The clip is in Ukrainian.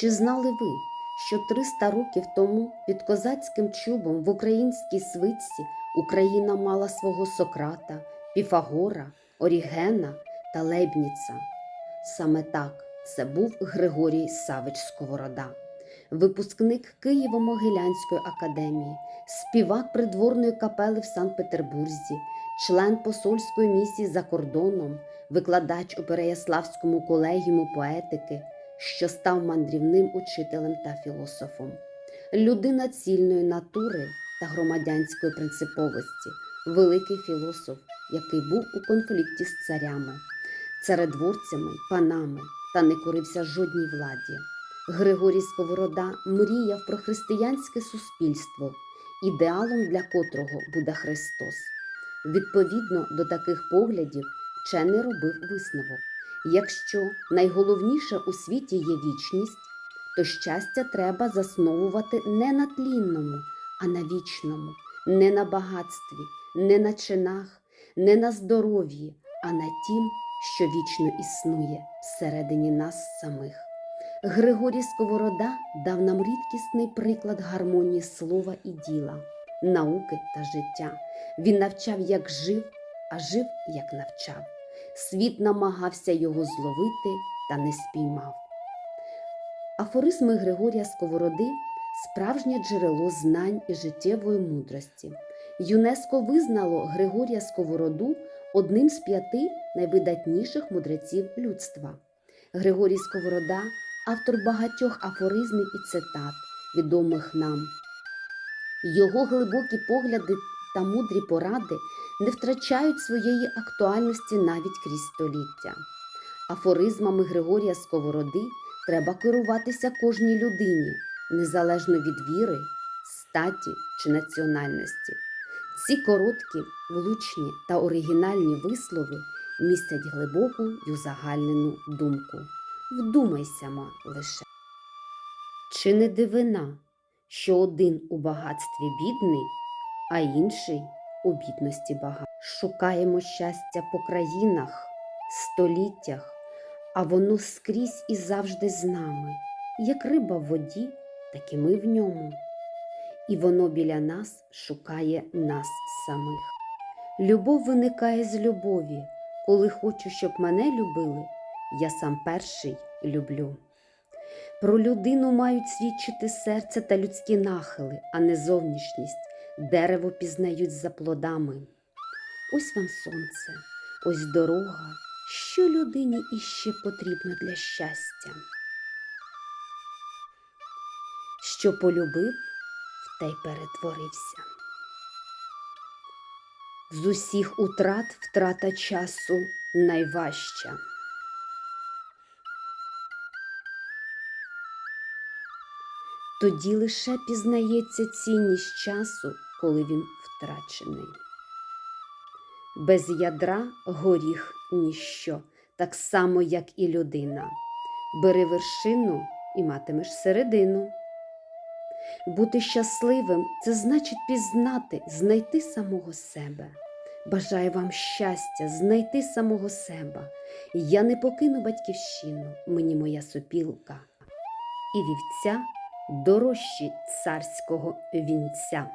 Чи знали ви, що 300 років тому під козацьким чубом в українській свитці Україна мала свого Сократа, Піфагора, Орігена та Лейбніца? Саме так це був Григорій Савич Сковорода, випускник Києво-Могилянської академії, співак придворної капели в Санкт-Петербурзі, член посольської місії за кордоном, викладач у Переяславському колегіуму поетики, що став мандрівним учителем та філософом, людина цільної натури та громадянської принциповості, великий філософ, який був у конфлікті з царями, царедворцями, панами та не корився жодній владі. Григорій Сковорода мріяв про християнське суспільство, ідеалом для котрого буде Христос. Відповідно до таких поглядів, вчений робив висновок: якщо найголовніше у світі є вічність, то щастя треба засновувати не на тлінному, а на вічному, не на багатстві, не на чинах, не на здоров'ї, а на тім, що вічно існує всередині нас самих. Григорій Сковорода дав нам рідкісний приклад гармонії слова і діла, науки та життя. Він навчав, як жив, а жив, як навчав. Світ намагався його зловити та не спіймав. Афоризми Григорія Сковороди справжнє джерело знань і життєвої мудрості. ЮНЕСКО визнало Григорія Сковороду одним з п'яти найвидатніших мудреців людства. Григорій Сковорода автор багатьох афоризмів і цитат, відомих нам. Його глибокі погляди та мудрі поради не втрачають своєї актуальності навіть крізь століття. Афоризмами Григорія Сковороди треба керуватися кожній людині, незалежно від віри, статі чи національності. Ці короткі, влучні та оригінальні вислови містять глибоку й узагальнену думку. Вдумайся ма лише. Чи не дивина, що один у багатстві бідний, а інший у бідності багатий? Шукаємо щастя по країнах, століттях, а воно скрізь і завжди з нами, як риба в воді, так і ми в ньому. І воно біля нас шукає нас самих. Любов виникає з любові. Коли хочу, щоб мене любили, я сам перший люблю. Про людину мають свідчити серце та людські нахили, а не зовнішність. Дерево пізнають за плодами. Ось вам сонце, ось дорога, що людині іще потрібно для щастя. Що полюбив, в те й перетворився. З усіх утрат втрата часу найважча. Тоді лише пізнається цінність часу, коли він втрачений. Без ядра горіх ніщо, так само, як і людина. Бери вершину і матимеш середину. Бути щасливим це значить пізнати, знайти самого себе. Бажаю вам щастя, знайти самого себе. Я не покину батьківщину, мені моя сопілка, і вівця дорожчі царського вінця.